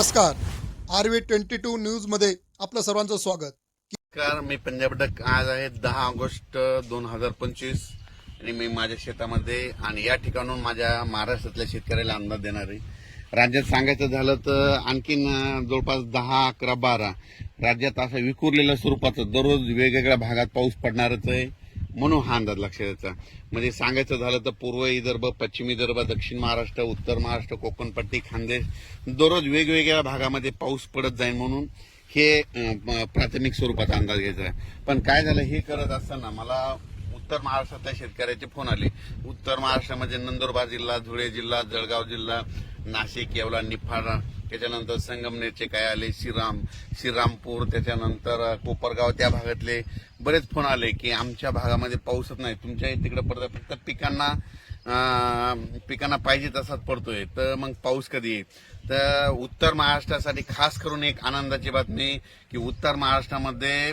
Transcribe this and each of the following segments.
नमस्कार. R V twenty two न्यूजमध्ये आपलं सर्वांचं स्वागत. नमस्कार मी पंजाब डक. आज आहे दहा ऑगस्ट दोन हजार पंचवीस. आणि मी माझ्या शेतामध्ये आणि या ठिकाणून माझ्या महाराष्ट्रातल्या शेतकऱ्याला अंदाज देणार. आहे राज्यात सांगायचं झालं तर आणखीन जवळपास दहा अकरा बारा राज्यात असं विखुरलेल्या स्वरूपाचं दररोज वेगवेगळ्या भागात पाऊस पडणारच आहे. म्हणून हा अंदाज लक्षात यायचा म्हणजे सांगायचं झालं तर पूर्व विदर्भ पश्चिम विदर्भ दक्षिण महाराष्ट्र उत्तर महाराष्ट्र कोकणपट्टी खानदेश दररोज वेगवेगळ्या भागामध्ये पाऊस पडत जाईल म्हणून हे प्राथमिक स्वरूपाचा अंदाज घ्यायचा आहे. पण काय झालं हे करत असताना मला उत्तर महाराष्ट्रातल्या शेतकऱ्याचे फोन आले. उत्तर महाराष्ट्रामध्ये म्हणजे नंदुरबार जिल्हा धुळे जिल्हा जळगाव जिल्हा नाशिक येवला निफाड त्याच्यानंतर संगमनेरचे काय आले? श्रीराम श्रीरामपूर त्याच्यानंतर कोपरगाव त्या भागातले बरेच फोन आले की आमच्या भागामध्ये पाऊसच नाही. तुमच्या तिकडे पडतं फक्त पिकांना पिकांना पाहिजे तसाच पडतोय. तर मग पाऊस कधी येईल? तर उत्तर महाराष्ट्रासाठी खास करून एक आनंदाची बातमी की उत्तर महाराष्ट्रामध्ये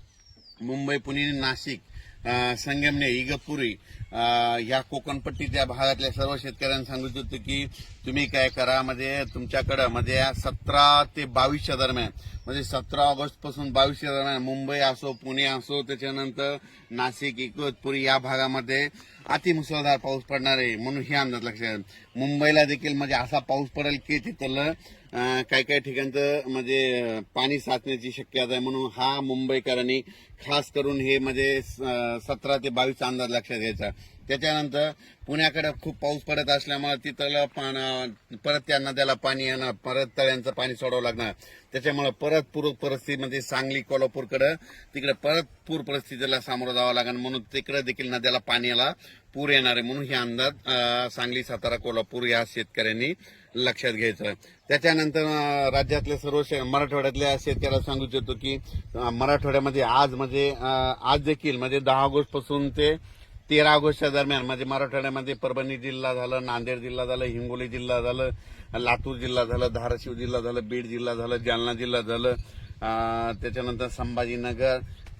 मुंबई पुणे नाशिक संगमने इगतपुरी अं, कोकणपट्टी कोकणपट्टीच्या भागातल्या सर्व शेतकऱ्यांना सांगू इच्छितो की तुम्ही काय करा म्हणजे तुमच्याकडं म्हणजे सतरा ते बावीसच्या दरम्यान म्हणजे सतरा ऑगस्टपासून बावीसच्या दरम्यान मुंबई असो पुणे असो त्याच्यानंतर नाशिक इगतपुरी या भागामध्ये अतिमुसळधार पाऊस पडणार आहे म्हणून हे अंदाज लक्षात मुंबईला देखील म्हणजे असा पाऊस पडेल की तिथलं काही काही ठिकाणचं म्हणजे पाणी साचण्याची शक्यता आहे म्हणून हा मुंबईकरांनी खास करून हे म्हणजे सतरा ते बावीसचा अंदाज लक्षात घ्यायचा. त्याच्यानंतर पुण्याकडे खूप पाऊस पडत असल्यामुळे तिथलं पान परत त्या नद्याला पाणी येणार परत तळ्यांचं पाणी सोडावं लागणार. त्याच्यामुळे परत पूर परिस्थितीमध्ये सांगली कोल्हापूरकडे तिकडे परत पूर परिस्थितीला सामोरं जावं लागणार म्हणून तिकडे देखील नद्याला पाण्याला पूर येणार आहे. म्हणून हे अंदाज सांगली सातारा कोल्हापूर या शेतकऱ्यांनी लक्षात घ्यायचं त्याच्यानंतर राज्यातल्या सर्व शे- मराठवाड्यातल्या शेतकऱ्याला सांगू इच्छितो की मराठवाड्यामध्ये आज म्हणजे आज देखील म्हणजे दहा ऑगस्टपासून ते तेरा ऑगस्टच्या दरम्यान म्हणजे मराठवाड्यामध्ये परभणी जिल्हा झालं नांदेड जिल्हा झालं हिंगोली जिल्हा झालं लातूर जिल्हा झालं धाराशिव जिल्हा झालं बीड जिल्हा झालं जालना जिल्हा झालं त्याच्यानंतर संभाजीनगर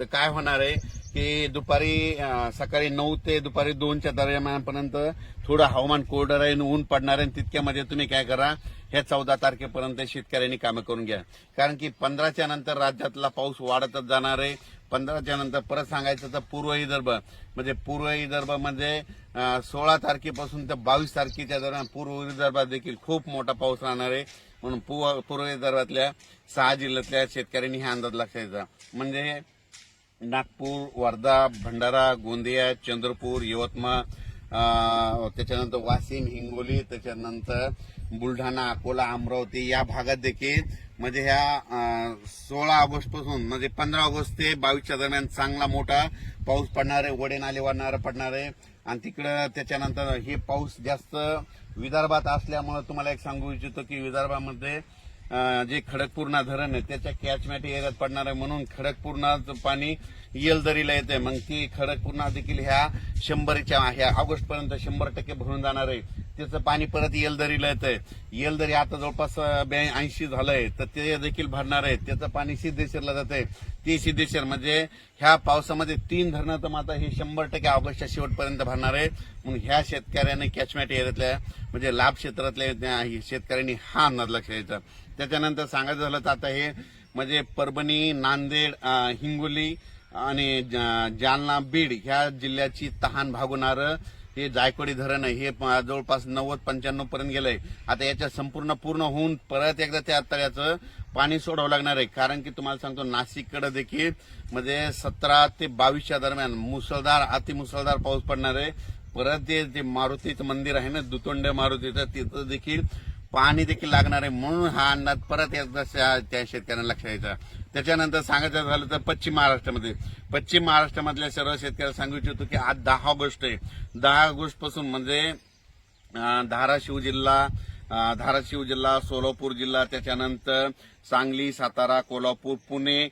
तर काय होणार आहे की दुपारी सकाळी नऊ ते दुपारी दोनच्या दरम्यानपर्यंत थोडं हवामान कोरडं राहील ऊन पडणार आहे आणि तितक्यामध्ये तुम्ही काय करा ह्या चौदा तारखेपर्यंत शेतकऱ्यांनी कामं करून घ्या. कारण की पंधराच्या नंतर राज्यातला पाऊस वाढतच जाणार आहे. पंधराच्या नंतर परत सांगायचं तर पूर्व विदर्भ. म्हणजे पूर्व विदर्भामध्ये म्हणजे सोळा तारखेपासून तर बावीस तारखेच्या दरम्यान पूर्व विदर्भात देखील खूप मोठा पाऊस राहणार आहे. म्हणून पूर्व पूर्व विदर्भातल्या सहा जिल्ह्यातल्या शेतकऱ्यांनी हा अंदाज लक्षात घ्यायचा. म्हणजे नागपूर वर्धा भंडारा गोंदिया चंद्रपूर यवतमाळ त्याच्यानंतर वाशिम हिंगोली त्याच्यानंतर बुलढाणा अकोला अमरावती या भागात देखील म्हणजे ह्या सोळा ऑगस्टपासून म्हणजे पंधरा ऑगस्ट ते बावीसच्या दरम्यान चांगला मोठा पाऊस पडणार आहे वडे नाले वाढणार पडणार आहे. आणि तिकडं त्याच्यानंतर हे पाऊस जास्त विदर्भात असल्यामुळे तुम्हाला एक सांगू इच्छितो की विदर्भामध्ये जे खडकपूर्णा धरण आहे त्याच्या कॅचमॅट एरियात पडणार आहे म्हणून खडकपूर्णाचं पाणी येलदरीला येते मग ती खडकपूर्णा देखील ह्या शंभरच्या ह्या ऑगस्ट पर्यंत शंभर टक्के भरून जाणार आहे. त्याचं पाणी परत येलदरीला येतंय. येलदरी आता जवळपास ऐंशी झालंय तर ते देखील भरणार आहे. त्याचं पाणी सिद्धेश्वरला जातंय. ती सिद्धेश्वर म्हणजे ह्या पावसामध्ये तीन धरणं तर माता हे शंभर टक्के ऑगस्टच्या शेवटपर्यंत भरणार आहे. म्हणून ह्या शेतकऱ्यांनी कॅचमॅट एरियातल्या म्हणजे लाभ क्षेत्रातल्या शेतकऱ्यांनी हा अंदाज लक्ष द्यायचा त्याच्यानंतर सांगायचं झालं तर आता हे म्हणजे परभणी नांदेड हिंगोली आणि ज- जालना बीड ह्या जिल्ह्याची तहान भागवणारं हे जायकवाडी धरण आहे. हे जवळपास नव्वद पंच्याण्णव पर्यंत गेलंय. आता याच्या संपूर्ण पूर्ण होऊन परत एकदा त्या तळ्याचं पाणी सोडावं लागणार आहे. कारण की तुम्हाला सांगतो नाशिककडे देखील म्हणजे सतरा ते बावीसच्या दरम्यान मुसळधार अतिमुसळधार पाऊस पडणार आहे. परत जे मारुतीचं मंदिर आहे ना दुतोंड्या मारुतीचं तिथं देखील पाणी देखील लागणार आहे म्हणून हा अंदाज परत एकदा त्या त्या शेतकऱ्यांना लक्षात यायचा त्याच्यानंतर सांगायचं झालं तर पश्चिम महाराष्ट्रामध्ये. पश्चिम महाराष्ट्रामधल्या सर्व शेतकऱ्याला सांगू इच्छितो की आज दहा ऑगस्ट आहे. दहा ऑगस्टपासून म्हणजे धाराशिव जिल्हा धाराशिव जिल्हा सोलापूर जिल्हा त्याच्यानंतर सांगली सातारा कोल्हापूर पुणे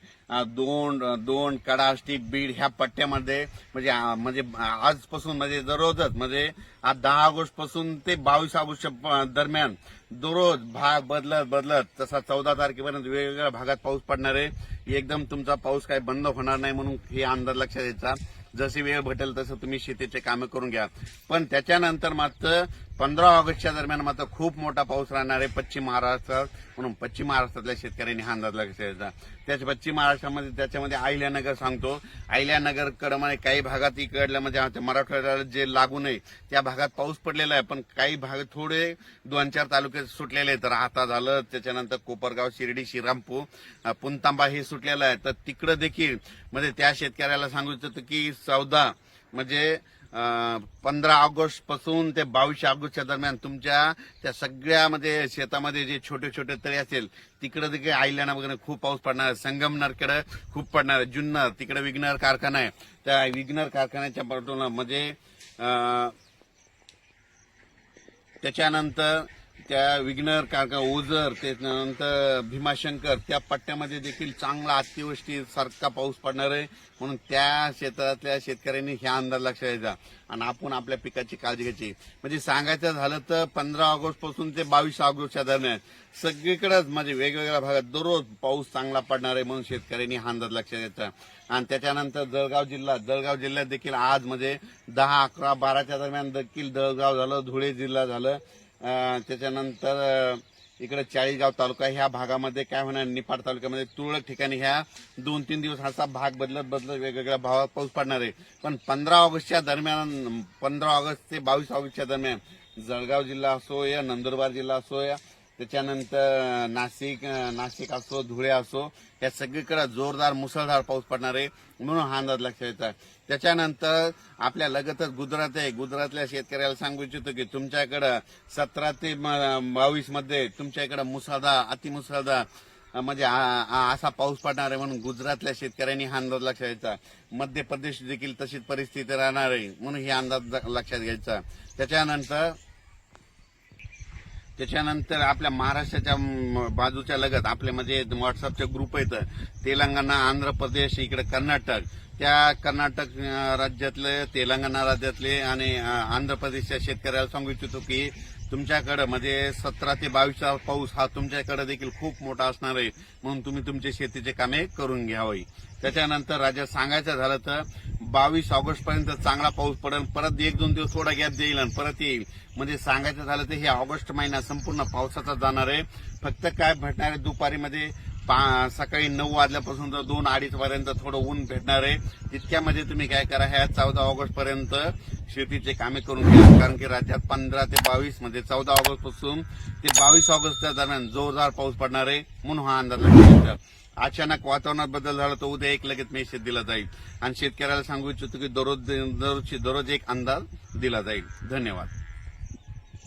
दोन दोन कडाष्टी बीड ह्या पट्ट्यामध्ये म्हणजे म्हणजे आजपासून म्हणजे दररोजच म्हणजे आज दहा ऑगस्टपासून ते बावीस ऑगस्ट दरम्यान दररोज भाग बदलत बदलत तसा चौदा तारखेपर्यंत वेगवेगळ्या भागात पाऊस पडणार आहे. एकदम तुमचा पाऊस काही बंद होणार नाही म्हणून हे अंदाज लक्षात यायचा जशी वेळ भेटेल तसं तुम्ही शेतीचे कामं करून घ्या. पण त्याच्यानंतर मात्र पंधरा ऑगस्टच्या दरम्यान मात्र खूप मोठा पाऊस राहणार आहे पश्चिम महाराष्ट्रात म्हणून पश्चिम महाराष्ट्रातल्या शेतकऱ्यांनी हा अंदाज लक्षात त्याच त्याच्या पश्चिम महाराष्ट्रामध्ये त्याच्यामध्ये अहिल्यानगर सांगतो. अहिल्यानगर म्हणजे काही भागात इकडल्या म्हणजे मराठवाड्याला जे लागू नये त्या भागात पाऊस पडलेला आहे. पण काही भाग थोडे दोन चार तालुके सुटलेले आहेत. राहता झालं त्याच्यानंतर कोपरगाव शिर्डी श्रीरामपूर पुनतांबा हे सुटलेलं आहे. तर तिकडं देखील म्हणजे त्या शेतकऱ्याला सांगू इच्छितो की चौदा म्हणजे पंधरा ऑगस्टपासून ते बावीस ऑगस्टच्या दरम्यान तुमच्या त्या सगळ्यामध्ये शेतामध्ये जे छोटे छोटे तरी असेल तिकडे तिकडे आयल्याना वगैरे खूप पाऊस पडणार आहे संगमनरकडे खूप पडणार आहे जुन्नर तिकडे विघ्नर कारखाना आहे. त्या विघ्नर कारखान्याच्या पाठवून म्हणजे त्याच्यानंतर त्या विघ्नर कारखाना ओझर त्याच्यानंतर भीमाशंकर त्या पट्ट्यामध्ये देखील चांगला अतिवृष्टी सारखा पाऊस पडणार आहे. म्हणून त्या क्षेत्रातल्या शेतकऱ्यांनी ह्या अंदाज लक्षात द्यायचा आणि आपण आपल्या पिकाची काळजी घ्यायची. म्हणजे सांगायचं झालं तर पंधरा ऑगस्टपासून ते बावीस ऑगस्टच्या दरम्यान सगळीकडेच म्हणजे वेगवेगळ्या भागात दररोज पाऊस चांगला पडणार आहे म्हणून शेतकऱ्यांनी हा अंदाज लक्षात द्यायचा आणि त्याच्यानंतर जळगाव जिल्हा जळगाव जिल्ह्यात देखील आज म्हणजे दहा अकरा बाराच्या दरम्यान देखील जळगाव झालं धुळे जिल्हा झालं. त्याच्यानंतर इकडे चाळीसगाव तालुका ह्या भागामध्ये काय होणार निफाड तालुक्यामध्ये तुरळक ठिकाणी ह्या दोन तीन दिवस असा भाग बदलत बदलत वेगवेगळ्या भागात पाऊस पडणार आहे. पण पंधरा ऑगस्टच्या दरम्यान पंधरा ऑगस्ट ते बावीस ऑगस्टच्या दरम्यान जळगाव जिल्हा असो या नंदुरबार जिल्हा असो या त्याच्यानंतर नाशिक नाशिक असो धुळे असो या सगळीकडे जोरदार मुसळधार पाऊस पडणार आहे म्हणून हा अंदाज लक्षात येतात त्याच्यानंतर आपल्या लगतच गुजरात आहे. गुजरातल्या शेतकऱ्याला सांगू इच्छितो की तुमच्याकडं सतरा ते बावीसमध्ये तुमच्याकडे मुसळधार अतिमुसळधार म्हणजे आ- असा पाऊस पडणार आहे म्हणून गुजरातल्या शेतकऱ्यांनी हा अंदाज लक्षात घ्यायचा मध्य प्रदेश देखील तशीच परिस्थिती राहणार आहे म्हणून हे अंदाज लक्षात घ्यायचा त्याच्यानंतर त्याच्यानंतर आपल्या महाराष्ट्राच्या बाजूच्या लगत आपले म्हणजे व्हॉट्सअपचे ग्रुप आहेत तेलंगणा आंध्र प्रदेश इकडे कर्नाटक. त्या कर्नाटक राज्यातले तेलंगणा राज्यातले आणि आंध्र प्रदेशच्या शेतकऱ्याला सांगू इच्छितो की तुमच्याकडे म्हणजे सतरा ते बावीसचा पाऊस हा तुमच्याकडे देखील खूप मोठा असणार आहे. म्हणून तुम्ही तुमचे शेतीचे कामे करून घ्यावी. त्याच्यानंतर राज्यात सांगायचं झालं तर बावीस ऑगस्ट पर्यंत चांगला पाऊस पडेल परत एक दोन दिवस थोडा गॅप देईल आणि परत येईल. म्हणजे सांगायचं झालं तर हे ऑगस्ट महिना संपूर्ण पावसाचा जाणार आहे. फक्त काय भेटणार आहे दुपारीमध्ये सकाळी नऊ वाजल्यापासून तर दोन अडीच पर्यंत थोडं ऊन भेटणार आहे. तितक्यामध्ये तुम्ही काय करा ह्या चौदा ऑगस्ट पर्यंत शेतीचे कामे करून घ्या. कारण की राज्यात पंधरा ते बावीस म्हणजे चौदा ऑगस्टपासून ते बावीस ऑगस्टच्या दरम्यान जोरदार पाऊस पडणार आहे म्हणून हा अंदाज लक्षात अचानक वातावरणात बदल झाला तर उद्या एक लगेच मेसेज दिला जाईल. आणि शेतकऱ्याला सांगू इच्छितो की दररोज दररोजची दररोज एक अंदाज दिला जाईल. धन्यवाद.